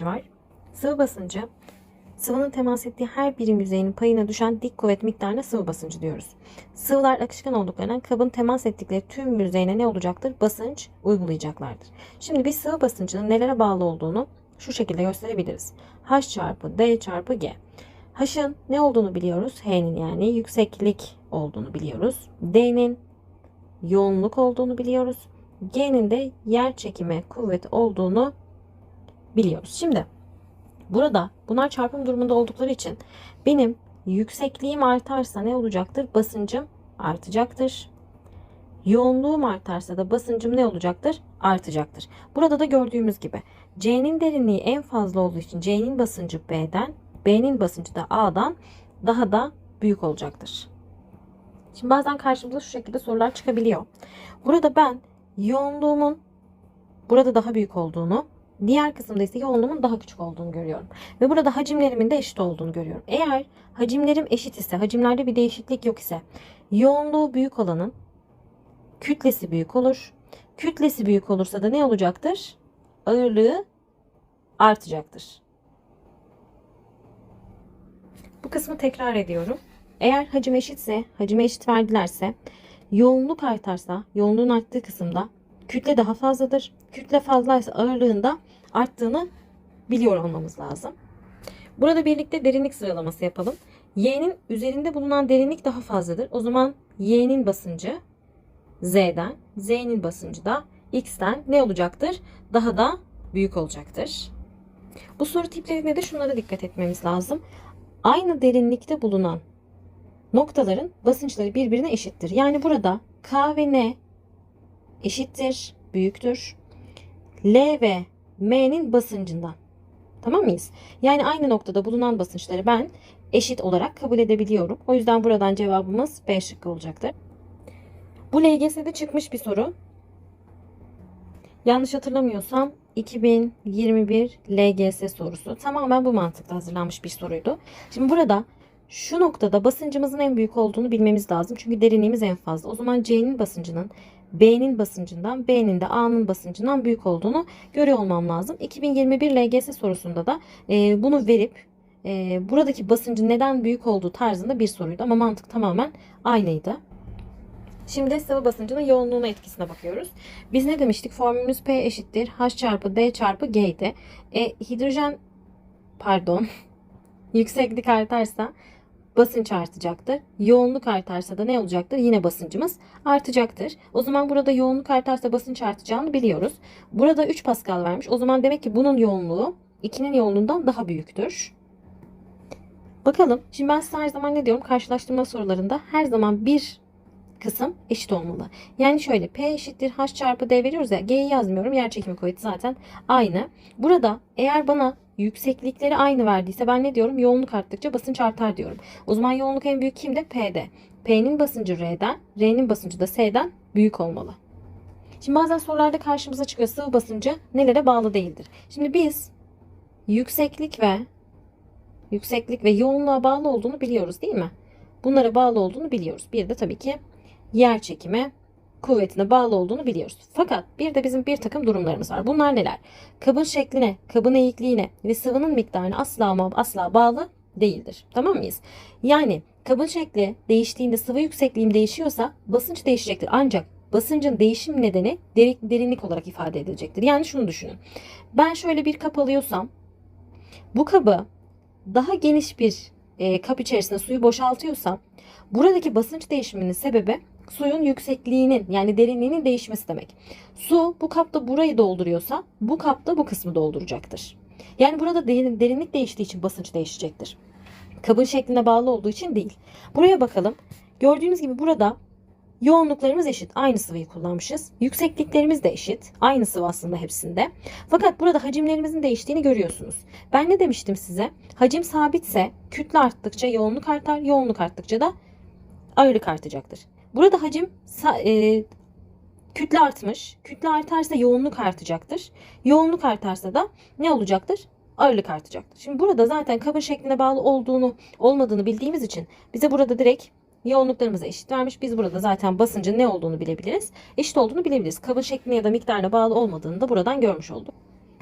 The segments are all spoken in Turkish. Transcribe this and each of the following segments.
basıncı var. Sıvı basıncı sıvının temas ettiği her birim yüzeyinin payına düşen dik kuvvet miktarına sıvı basıncı diyoruz. Sıvılar akışkan olduklarından kabın temas ettikleri tüm yüzeyine ne olacaktır? Basınç uygulayacaklardır. Şimdi biz sıvı basıncının nelere bağlı olduğunu şu şekilde gösterebiliriz. H çarpı D çarpı G. H'ın ne olduğunu biliyoruz. H'nin yani yükseklik olduğunu biliyoruz. D'nin yoğunluk olduğunu biliyoruz. G'nin de yer çekimi kuvveti olduğunu biliyoruz. Şimdi burada bunlar çarpım durumunda oldukları için benim yüksekliğim artarsa ne olacaktır? Basıncım artacaktır. Yoğunluğum artarsa da basıncım ne olacaktır? Artacaktır. Burada da gördüğümüz gibi C'nin derinliği en fazla olduğu için C'nin basıncı B'den, B'nin basıncı da A'dan daha da büyük olacaktır. Şimdi bazen karşımıza şu şekilde sorular çıkabiliyor. Burada ben yoğunluğumun burada daha büyük olduğunu, diğer kısımda ise yoğunluğumun daha küçük olduğunu görüyorum. Ve burada hacimlerimin de eşit olduğunu görüyorum. Eğer hacimlerim eşit ise, hacimlerde bir değişiklik yok ise, yoğunluğu büyük olanın kütlesi büyük olur. Kütlesi büyük olursa da ne olacaktır? Ağırlığı artacaktır. Bu kısmı tekrar ediyorum. Eğer hacim eşitse, hacime eşit verdilerse, yoğunluk artarsa, yoğunluğun arttığı kısımda kütle daha fazladır. Kütle fazlaysa ağırlığında arttığını biliyor olmamız lazım. Burada birlikte derinlik sıralaması yapalım. Y'nin üzerinde bulunan derinlik daha fazladır. O zaman Y'nin basıncı Z'den, Z'nin basıncı da X'ten ne olacaktır? Daha da büyük olacaktır. Bu soru tiplerinde de şunlara dikkat etmemiz lazım. Aynı derinlikte bulunan noktaların basınçları birbirine eşittir. Yani burada K ve N eşittir, büyüktür. L ve M'nin basıncından. Tamam mıyız? Yani aynı noktada bulunan basınçları ben eşit olarak kabul edebiliyorum. O yüzden buradan cevabımız B şıkkı olacaktır. Bu LGS'de çıkmış bir soru. Yanlış hatırlamıyorsam 2021 LGS sorusu. Tamamen bu mantıkla hazırlanmış bir soruydu. Şimdi burada şu noktada basıncımızın en büyük olduğunu bilmemiz lazım. Çünkü derinliğimiz en fazla. O zaman C'nin basıncının B'nin basıncından, B'nin de A'nın basıncından büyük olduğunu görüyor olmam lazım. 2021 LGS sorusunda da e, bunu verip e, buradaki basıncın neden büyük olduğu tarzında bir soruydu. Ama mantık tamamen aynıydı. Şimdi sıvı basıncının yoğunluğuna etkisine bakıyoruz. Biz ne demiştik? Formülümüz P eşittir H çarpı D çarpı G'ydi. E, hidrojen pardon yükseklik artarsa basınç artacaktır. Yoğunluk artarsa da ne olacaktır? Yine basıncımız artacaktır. O zaman burada yoğunluk artarsa basınç artacağını biliyoruz. Burada 3 Pascal vermiş. O zaman demek ki bunun yoğunluğu 2'nin yoğunluğundan daha büyüktür. Bakalım. Şimdi ben size her zaman ne diyorum? Karşılaştırma sorularında her zaman bir kısım eşit olmalı. Yani şöyle P eşittir H çarpı D veriyoruz ya. G'yi yazmıyorum. Yer çekimi kuvveti zaten aynı. Burada eğer bana yükseklikleri aynı verdiyse ben ne diyorum? Yoğunluk arttıkça basınç artar diyorum. O zaman yoğunluk en büyük kimde? P'de. P'nin basıncı R'den, R'nin basıncı da S'den büyük olmalı. Şimdi bazen sorularda karşımıza çıkıyor sıvı basıncı nelere bağlı değildir. Şimdi biz yükseklik ve yükseklik ve yoğunluğa bağlı olduğunu biliyoruz değil mi? Bunlara bağlı olduğunu biliyoruz. Bir de tabii ki yer çekimi kuvvetine bağlı olduğunu biliyoruz. Fakat bir de bizim bir takım durumlarımız var. Bunlar neler? Kabın şekline, kabın eğikliğine ve sıvının miktarına asla ama asla bağlı değildir. Tamam mıyız? Yani kabın şekli değiştiğinde sıvı yüksekliğim değişiyorsa basınç değişecektir. Ancak basıncın değişim nedeni derinlik olarak ifade edilecektir. Yani şunu düşünün. Ben şöyle bir kap alıyorsam bu kabı daha geniş bir e, kap içerisinde suyu boşaltıyorsam buradaki basınç değişiminin sebebi suyun yüksekliğinin yani derinliğinin değişmesi demek. Su bu kapta burayı dolduruyorsa bu kapta bu kısmı dolduracaktır. Yani burada derin, derinlik değiştiği için basınç değişecektir. Kabın şekline bağlı olduğu için değil. Buraya bakalım. Gördüğünüz gibi burada yoğunluklarımız eşit. Aynı sıvıyı kullanmışız. Yüksekliklerimiz de eşit. Aynı sıvı aslında hepsinde. Fakat burada hacimlerimizin değiştiğini görüyorsunuz. Ben ne demiştim size? Hacim sabitse kütle arttıkça yoğunluk artar. Yoğunluk arttıkça da ağırlık artacaktır. Burada hacim e, kütle artmış. Kütle artarsa yoğunluk artacaktır. Yoğunluk artarsa da ne olacaktır? Ağırlık artacaktır. Şimdi burada zaten kabın şekline bağlı olduğunu olmadığını bildiğimiz için bize burada direkt yoğunluklarımıza eşit vermiş. Biz burada zaten basıncın ne olduğunu bilebiliriz. Eşit olduğunu bilebiliriz. Kabın şekline ya da miktarına bağlı olmadığını da buradan görmüş olduk.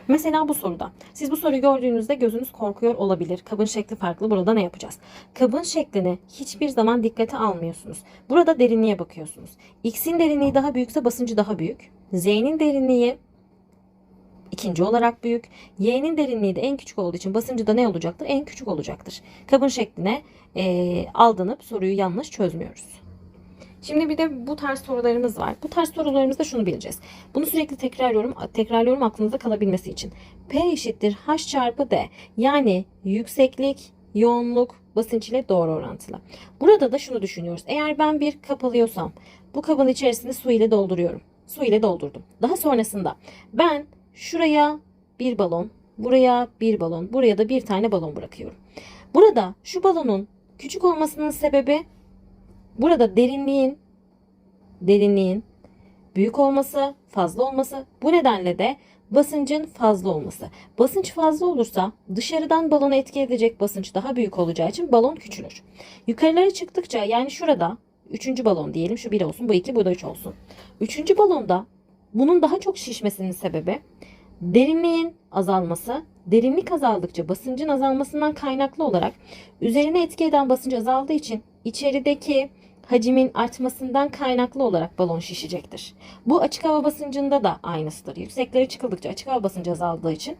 Mesela bu soruda. Siz bu soruyu gördüğünüzde gözünüz korkuyor olabilir. Kabın şekli farklı. Burada ne yapacağız? Kabın şeklini hiçbir zaman dikkate almıyorsunuz. Burada derinliğe bakıyorsunuz. X'in derinliği daha büyükse basıncı daha büyük. Z'nin derinliği ikinci olarak büyük. Y'nin derinliği de en küçük olduğu için basıncı da ne olacaktır? En küçük olacaktır. Kabın şekline eee, aldanıp soruyu yanlış çözmüyoruz. Şimdi bir de bu tarz sorularımız var. Bu tarz sorularımızda şunu bileceğiz. Bunu sürekli tekrarlıyorum, tekrarlıyorum aklınızda kalabilmesi için. P eşittir H çarpı D. Yani yükseklik, yoğunluk, basınç ile doğru orantılı. Burada da şunu düşünüyoruz. Eğer ben bir kap alıyorsam bu kabın içerisini su ile dolduruyorum. Su ile doldurdum. Daha sonrasında ben şuraya bir balon, buraya bir balon, buraya da bir tane balon bırakıyorum. Burada şu balonun küçük olmasının sebebi burada derinliğin derinliğin büyük olması, fazla olması. Bu nedenle de basıncın fazla olması. Basınç fazla olursa dışarıdan balonu etki edecek basınç daha büyük olacağı için balon küçülür. Yukarılara çıktıkça yani şurada üçüncü balon diyelim şu bir olsun bu iki bu da üç olsun. Üçüncü balonda bunun daha çok şişmesinin sebebi derinliğin azalması. Derinlik azaldıkça basıncın azalmasından kaynaklı olarak üzerine etki eden basınç azaldığı için içerideki hacimin artmasından kaynaklı olarak balon şişecektir. Bu açık hava basıncında da aynısıdır. Yükseklere çıkıldıkça açık hava basıncı azaldığı için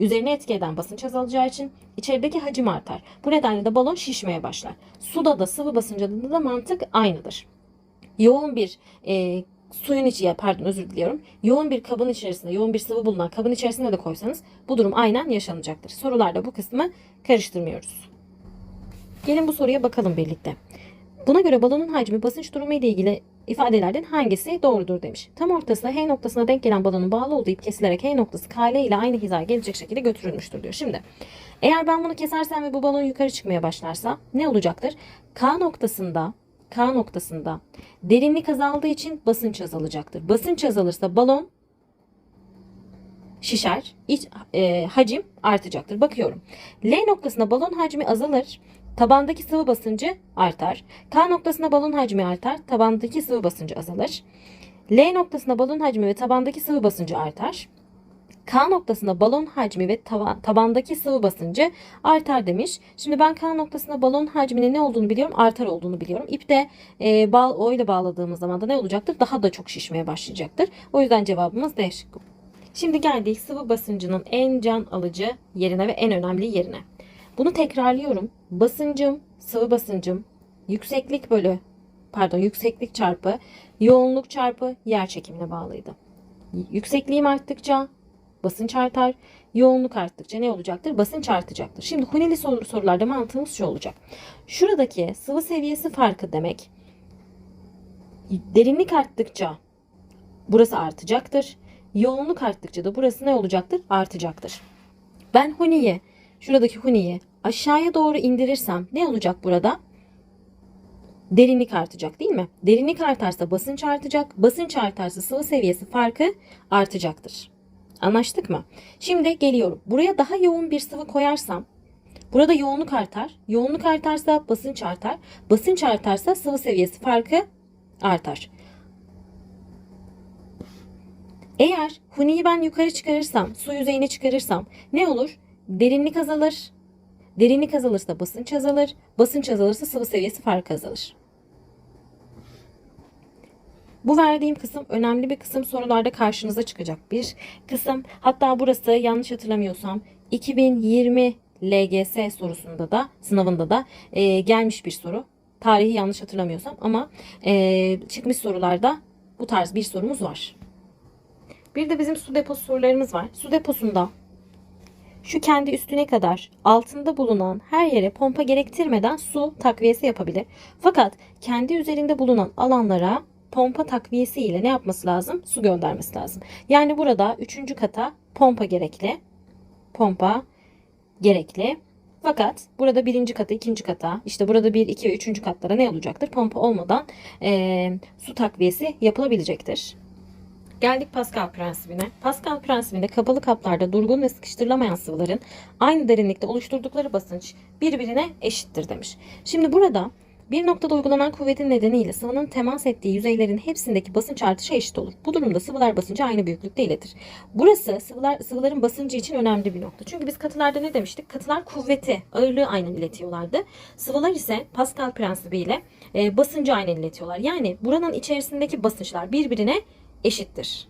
üzerine etki eden basınç azalacağı için içerideki hacim artar. Bu nedenle de balon şişmeye başlar. Suda da sıvı basıncında da mantık aynıdır. Yoğun bir e, suyun içi pardon özür diliyorum. Yoğun bir kabın içerisinde, yoğun bir sıvı bulunan kabın içerisinde de koysanız bu durum aynen yaşanacaktır. Sorularda bu kısmı karıştırmıyoruz. Gelin bu soruya bakalım birlikte. Buna göre balonun hacmi basınç durumu ile ilgili ifadelerden hangisi doğrudur demiş. Tam ortasına H noktasına denk gelen balonun bağlı olduğu ip kesilerek H noktası KL ile aynı hizaya gelecek şekilde götürülmüştür diyor. Şimdi eğer ben bunu kesersem ve bu balon yukarı çıkmaya başlarsa ne olacaktır? K noktasında K noktasında derinlik azaldığı için basınç azalacaktır. Basınç azalırsa balon şişer, iç e, hacim artacaktır. Bakıyorum. L noktasında balon hacmi azalır. Tabandaki sıvı basıncı artar. K noktasında balon hacmi artar. Tabandaki sıvı basıncı azalır. L noktasında balon hacmi ve tabandaki sıvı basıncı artar. K noktasında balon hacmi ve tabandaki sıvı basıncı artar demiş. Şimdi ben K noktasında balon hacminin ne olduğunu biliyorum, artar olduğunu biliyorum. İpte e, bağ, o ile bağladığımız zaman da ne olacaktır? Daha da çok şişmeye başlayacaktır. O yüzden cevabımız D şıkkı. Şimdi geldik sıvı basıncının en can alıcı yerine ve en önemli yerine. Bunu tekrarlıyorum. Basıncım, sıvı basıncım, yükseklik bölü, pardon yükseklik çarpı, yoğunluk çarpı yer çekimine bağlıydı. Yüksekliğim arttıkça basınç artar, yoğunluk arttıkça ne olacaktır? Basınç artacaktır. Şimdi huneli soru sorularda mantığımız şu olacak. Şuradaki sıvı seviyesi farkı demek. Derinlik arttıkça burası artacaktır. Yoğunluk arttıkça da burası ne olacaktır? Artacaktır. Ben huniyi, şuradaki huniyi aşağıya doğru indirirsem ne olacak burada? Derinlik artacak değil mi? Derinlik artarsa basınç artacak. Basınç artarsa sıvı seviyesi farkı artacaktır. Anlaştık mı? Şimdi geliyorum. Buraya daha yoğun bir sıvı koyarsam burada yoğunluk artar. Yoğunluk artarsa basınç artar. Basınç artarsa sıvı seviyesi farkı artar. Eğer huniyi ben yukarı çıkarırsam, su yüzeyine çıkarırsam ne olur? Derinlik azalır. Derinlik azalırsa basınç azalır. Basınç azalırsa sıvı seviyesi farkı azalır. Bu verdiğim kısım önemli bir kısım sorularda karşınıza çıkacak bir kısım. Hatta burası yanlış hatırlamıyorsam 2020 LGS sorusunda da sınavında da e, gelmiş bir soru. Tarihi yanlış hatırlamıyorsam ama e, çıkmış sorularda bu tarz bir sorumuz var. Bir de bizim su deposu sorularımız var. Su deposunda şu kendi üstüne kadar altında bulunan her yere pompa gerektirmeden su takviyesi yapabilir. Fakat kendi üzerinde bulunan alanlara pompa takviyesi ile ne yapması lazım? Su göndermesi lazım. Yani burada üçüncü kata pompa gerekli. Pompa gerekli. Fakat burada birinci kata, ikinci kata, işte burada bir, iki ve üçüncü katlara ne olacaktır? Pompa olmadan eee, su takviyesi yapılabilecektir. Geldik Pascal prensibine. Pascal prensibinde kapalı kaplarda durgun ve sıkıştırılamayan sıvıların aynı derinlikte oluşturdukları basınç birbirine eşittir demiş. Şimdi burada Bir noktada uygulanan kuvvetin nedeniyle sıvının temas ettiği yüzeylerin hepsindeki basınç artışı eşit olur. Bu durumda sıvılar basıncı aynı büyüklükte iletir. Burası sıvılar, sıvıların basıncı için önemli bir nokta. Çünkü biz katılarda ne demiştik? Katılar kuvveti, ağırlığı aynen iletiyorlardı. Sıvılar ise Pascal prensibiyle e, basıncı aynen iletiyorlar. Yani buranın içerisindeki basınçlar birbirine eşittir.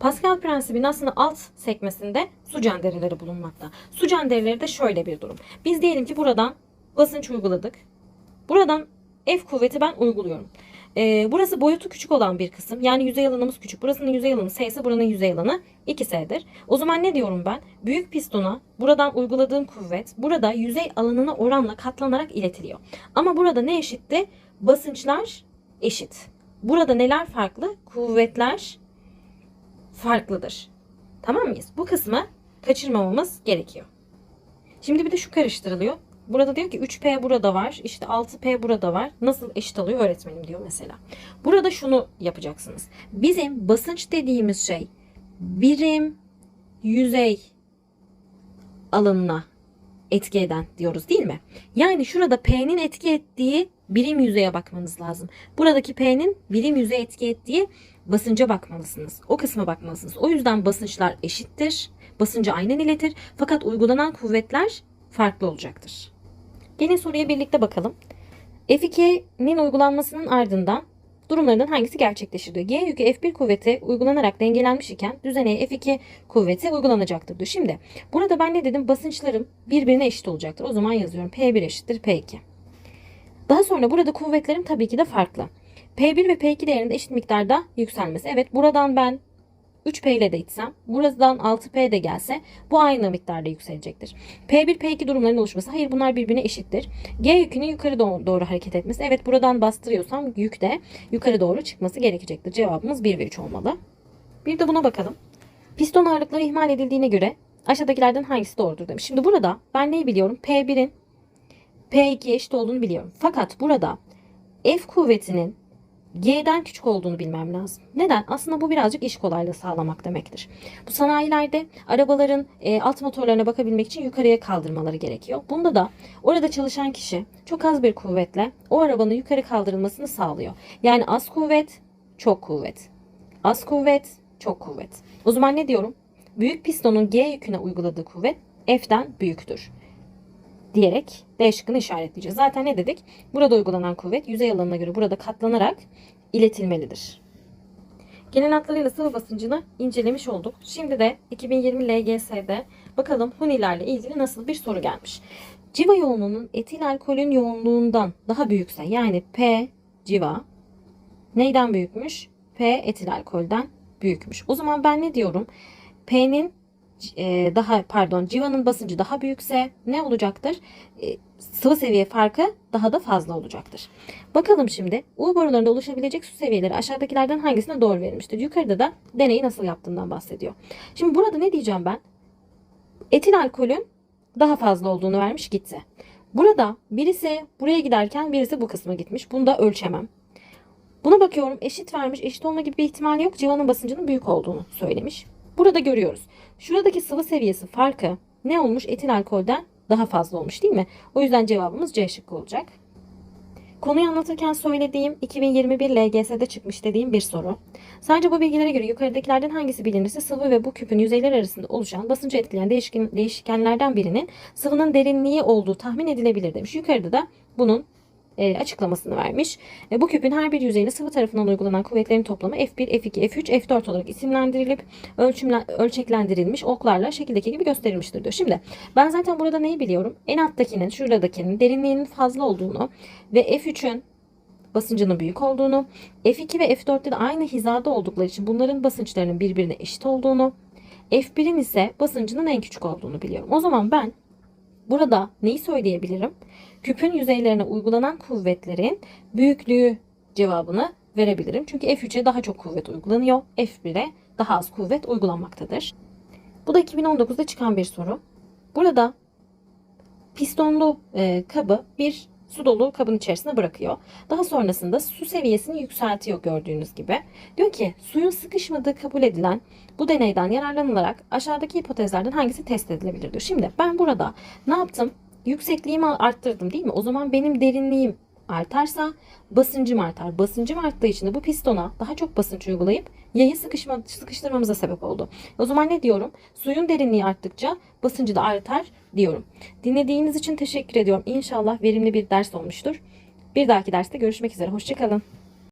Pascal prensibinin aslında alt sekmesinde su cendereleri bulunmakta. Su cendereleri de şöyle bir durum. Biz diyelim ki buradan basınç uyguladık. Buradan F kuvveti ben uyguluyorum. Ee, burası boyutu küçük olan bir kısım. Yani yüzey alanımız küçük. Burasının yüzey alanı S ise buranın yüzey alanı 2S'dir. O zaman ne diyorum ben? Büyük pistona buradan uyguladığım kuvvet burada yüzey alanına oranla katlanarak iletiliyor. Ama burada ne eşitti? Basınçlar eşit. Burada neler farklı? Kuvvetler farklıdır. Tamam mıyız? Bu kısmı kaçırmamamız gerekiyor. Şimdi bir de şu karıştırılıyor. Burada diyor ki 3P burada var. işte 6P burada var. Nasıl eşit alıyor öğretmenim diyor mesela. Burada şunu yapacaksınız. Bizim basınç dediğimiz şey birim yüzey alanına etki eden diyoruz değil mi? Yani şurada P'nin etki ettiği birim yüzeye bakmanız lazım. Buradaki P'nin birim yüzeye etki ettiği basınca bakmalısınız. O kısma bakmalısınız. O yüzden basınçlar eşittir. Basıncı aynen iletir. Fakat uygulanan kuvvetler farklı olacaktır. Gelin soruya birlikte bakalım. F2'nin uygulanmasının ardından durumlarından hangisi gerçekleşir diyor. G yükü F1 kuvveti uygulanarak dengelenmiş iken düzeneye F2 kuvveti uygulanacaktır diyor. Şimdi burada ben ne dedim? Basınçlarım birbirine eşit olacaktır. O zaman yazıyorum. P1 eşittir P2. Daha sonra burada kuvvetlerim tabii ki de farklı. P1 ve P2 değerinde eşit miktarda yükselmesi. Evet buradan ben 3P ile de itsem, buradan 6P de gelse bu aynı miktarda yükselecektir. P1, P2 durumlarının oluşması. Hayır bunlar birbirine eşittir. G yükünün yukarı doğru, doğru hareket etmesi. Evet buradan bastırıyorsam yük de yukarı doğru çıkması gerekecektir. Cevabımız 1 ve 3 olmalı. Bir de buna bakalım. Piston ağırlıkları ihmal edildiğine göre aşağıdakilerden hangisi doğrudur demiş. Şimdi burada ben neyi biliyorum? P1'in P2'ye eşit olduğunu biliyorum. Fakat burada F kuvvetinin G'den küçük olduğunu bilmem lazım. Neden? Aslında bu birazcık iş kolaylığı sağlamak demektir. Bu sanayilerde arabaların e, alt motorlarına bakabilmek için yukarıya kaldırmaları gerekiyor. Bunda da orada çalışan kişi çok az bir kuvvetle o arabanın yukarı kaldırılmasını sağlıyor. Yani az kuvvet, çok kuvvet. Az kuvvet, çok kuvvet. O zaman ne diyorum? Büyük pistonun G yüküne uyguladığı kuvvet F'den büyüktür diyerek D şıkkını işaretleyeceğiz. Zaten ne dedik? Burada uygulanan kuvvet yüzey alanına göre burada katlanarak iletilmelidir. Genel hatlarıyla sıvı basıncını incelemiş olduk. Şimdi de 2020 LGS'de bakalım hunilerle ilgili nasıl bir soru gelmiş. Civa yoğunluğunun etil alkolün yoğunluğundan daha büyükse yani P civa neyden büyükmüş? P etil alkolden büyükmüş. O zaman ben ne diyorum? P'nin e, daha pardon civanın basıncı daha büyükse ne olacaktır? E, sıvı seviye farkı daha da fazla olacaktır. Bakalım şimdi U borularında oluşabilecek su seviyeleri aşağıdakilerden hangisine doğru verilmiştir? Yukarıda da deneyi nasıl yaptığından bahsediyor. Şimdi burada ne diyeceğim ben? Etil alkolün daha fazla olduğunu vermiş gitti. Burada birisi buraya giderken birisi bu kısma gitmiş. Bunu da ölçemem. Buna bakıyorum eşit vermiş. Eşit olma gibi bir ihtimal yok. Civanın basıncının büyük olduğunu söylemiş. Burada görüyoruz. Şuradaki sıvı seviyesi farkı ne olmuş? Etil alkolden daha fazla olmuş değil mi? O yüzden cevabımız C şıkkı olacak. Konuyu anlatırken söylediğim 2021 LGS'de çıkmış dediğim bir soru. Sadece bu bilgilere göre yukarıdakilerden hangisi bilinirse sıvı ve bu küpün yüzeyler arasında oluşan basıncı etkileyen değişken, değişkenlerden birinin sıvının derinliği olduğu tahmin edilebilir demiş. Yukarıda da bunun e, açıklamasını vermiş. E, bu küpün her bir yüzeyine sıvı tarafından uygulanan kuvvetlerin toplamı F1, F2, F3, F4 olarak isimlendirilip ölçümle, ölçeklendirilmiş oklarla şekildeki gibi gösterilmiştir diyor. Şimdi ben zaten burada neyi biliyorum? En alttakinin, şuradakinin derinliğinin fazla olduğunu ve F3'ün basıncının büyük olduğunu, F2 ve F4'te de aynı hizada oldukları için bunların basınçlarının birbirine eşit olduğunu, F1'in ise basıncının en küçük olduğunu biliyorum. O zaman ben burada neyi söyleyebilirim? küpün yüzeylerine uygulanan kuvvetlerin büyüklüğü cevabını verebilirim. Çünkü F3'e daha çok kuvvet uygulanıyor. F1'e daha az kuvvet uygulanmaktadır. Bu da 2019'da çıkan bir soru. Burada pistonlu e, kabı bir su dolu kabın içerisine bırakıyor. Daha sonrasında su seviyesini yükseltiyor gördüğünüz gibi. Diyor ki suyun sıkışmadığı kabul edilen bu deneyden yararlanılarak aşağıdaki hipotezlerden hangisi test edilebilir diyor. Şimdi ben burada ne yaptım? Yüksekliğimi arttırdım değil mi? O zaman benim derinliğim artarsa basıncım artar. Basıncım arttığı için de bu pistona daha çok basınç uygulayıp yayı sıkışma, sıkıştırmamıza sebep oldu. O zaman ne diyorum? Suyun derinliği arttıkça basıncı da artar diyorum. Dinlediğiniz için teşekkür ediyorum. İnşallah verimli bir ders olmuştur. Bir dahaki derste görüşmek üzere. Hoşçakalın.